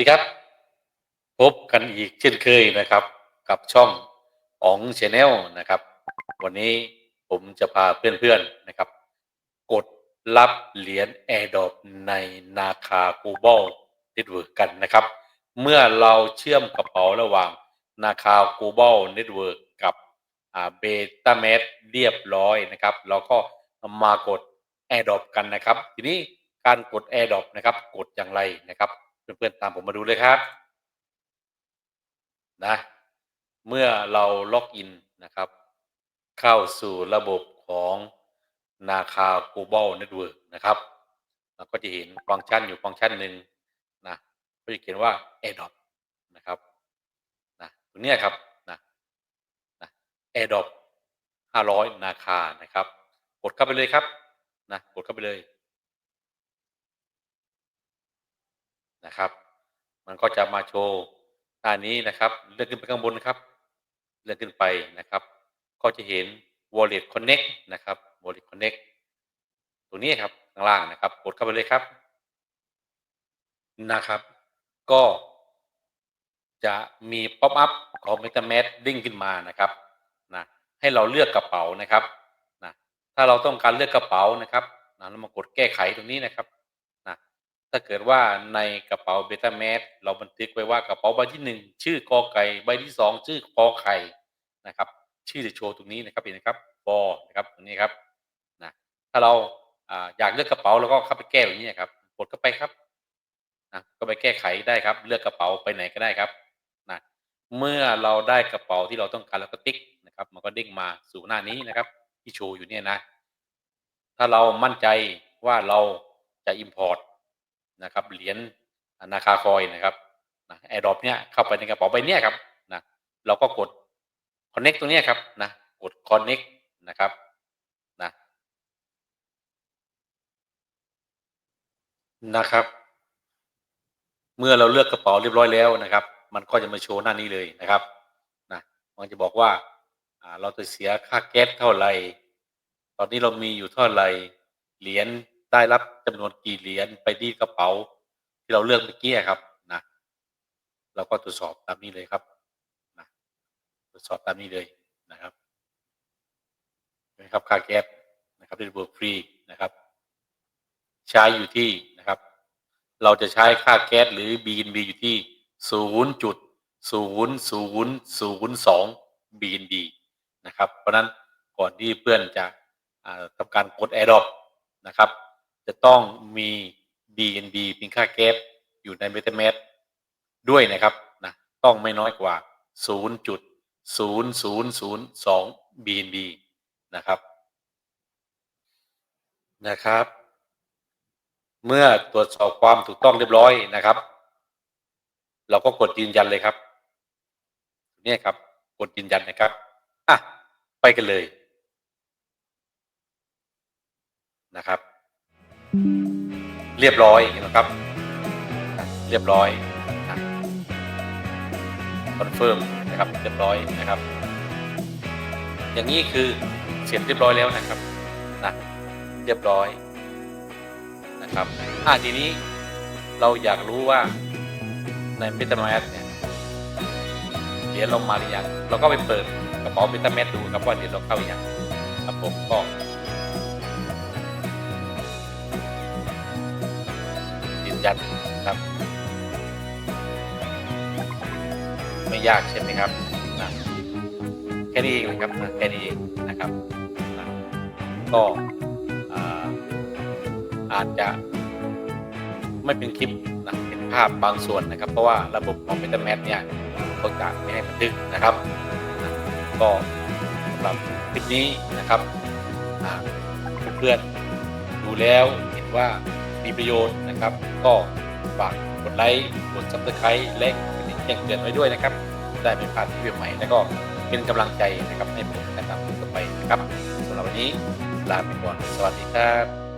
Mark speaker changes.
Speaker 1: ดีครับ พบกันอีกเช่นเคยนะครับ กับช่องอ๋องชาแนลนะครับ วันนี้ผมจะพาเพื่อนๆนะครับ กดรับเหรียญ AirDrop ในนาคา Global Network กันนะครับ เมื่อเราเชื่อมกระเป๋าระหว่างนาคา Global Network กับเบต้าเมดเรียบร้อยนะครับ เราก็มากด AirDrop กันนะครับ ทีนี้การกด AirDrop นะครับ กดอย่างไรนะครับ เพื่อนๆตามผมมาดูเลยครับนะเมื่อเราล็อกอินนะครับ เข้าสู่ระบบของนาคา Global Network นะครับเราก็จะเห็นฟังก์ชันอยู่ฟังก์ชันหนึ่งนะก็จะเขียนว่า AirDrop นะครับนะตรงนี้ครับนะนะ AirDrop 500 นาคานะครับ กดเข้าไปเลยครับนะกดเข้าไปเลย นะครับ มันก็จะมาโชว์หน้านี้นะครับเลื่อนขึ้นไปข้างบนนะครับเลื่อนขึ้นไปนะครับ ก็จะเห็น wallet connect นะครับ wallet connect ตรงนี้ครับข้างล่างนะครับ กดเข้าไปเลยครับนะครับ ก็จะมีป๊อปอัพของ MetaMask ดิ้งขึ้นมานะครับนะให้เราเลือกกระเป๋านะครับนะถ้าเราต้องการเลือกกระเป๋านะครับนะเรามากดแก้ไขตรงนี้นะครับ ถ้าเกิดว่าในกระเป๋า MetaMask เราบันทึกไว้ว่ากระเป๋าใบที่หนึ่งชื่อกอไก่ใบที่สองชื่อกอไข่นะครับ ชื่อจะโชว์ตรงนี้นะครับเห็นนะครับ for นะครับตรงนี้ครับนะถ้าเราอยากเลือกกระเป๋าเราก็เข้าไปแก้ตรงนี้ครับกดเข้าไปครับนะก็ไปแก้ไขได้ครับ เลือกกระเป๋าไปไหนก็ได้ครับนะเมื่อเราได้กระเป๋าที่เราต้องการแล้วก็ติ๊กนะครับ มันก็เด้งมาสู่หน้านี้นะครับ ที่โชว์อยู่เนี่ยนะ ถ้าเรามั่นใจว่าเราจะ import นะครับเหรียญนาคาคอยนะครับนะแอร์ดรอปเนี่ยเข้าไปในกระเป๋าใบเนี้ยครับนะเราก็กด connect ตรงนี้ครับนะกด connect นะครับนะนะครับ เมื่อเราเลือกกระเป๋าเรียบร้อยแล้วนะครับ มันก็จะมาโชว์หน้านี้เลยนะครับนะมันจะบอกว่าเราจะเสียค่าแก๊สเท่าไหร่ ตอนนี้เรามีอยู่เท่าไหร่เหรียญ ได้รับจำนวนกี่เหรียญไปที่กระเป๋า ที่เราเลือกเมื่อกี้ครับนะเราก็ตรวจสอบตามนี้เลยครับนะตรวจสอบตามนี้เลยนะครับนะครับค่าแก๊สนะครับที่บวกฟรีนะครับใช้อยู่ที่นะครับ เราจะใช้ค่าแก๊สหรือ BNB อยู่ที่ศูนย์จุดศูนย์ศูนย์ศูนย์สอง BNB นะครับ เพราะนั้นก่อนที่เพื่อนจะทำการกด AirDrop นะครับ จะต้องมี BNB เป็นค่าแก๊สอยู่ใน MetaMask ด้วยนะครับนะต้องไม่น้อยกว่า 0.0002 BNB นะครับนะครับ เมื่อตรวจสอบความถูกต้องเรียบร้อยนะครับ เราก็กดยืนยันเลยครับนี่ครับ กดยืนยันนะครับอะไปกันเลยนะครับ เรียบร้อยนะครับ เรียบร้อยคอนเฟิร์มนะครับเรียบร้อยนะครับ อย่างนี้คือเสร็จเรียบร้อยแล้วนะครับนะเรียบร้อยนะครับอ่าทีนี้เราอยากรู้ว่าในเมตาแมสเนี่ยเหรียญลงมาหรือยังเราก็ไปเปิดกระเป๋าเมตาแมสดูครับว่าเหรียญเราเข้าหรือยังครับผมก็ ยันครับ ไม่ยากใช่ไหมครับนะแค่นี้เองนะครับนะแค่นี้เองนะครับนะก็อาจจะไม่เป็นคลิปนะเป็นภาพบางส่วนนะครับ เพราะว่าระบบของ MetaMask เนี่ยต้องการไม่ให้บันทึกนะครับนะก็สำหรับคลิปนี้นะครับเพื่อนดูแล้วเห็นว่า มีประโยชน์นะครับ ก็ฝากกดไลค์กดซับสไครต์และกดแจ้งเตือนไว้ด้วยนะครับ ได้ไม่พลาดที่ใหม่แล้วก็เป็นกำลังใจนะครับให้ผมนะครับต่อไปนะครับสำหรับวันนี้ลาไปก่อนสวัสดีครับ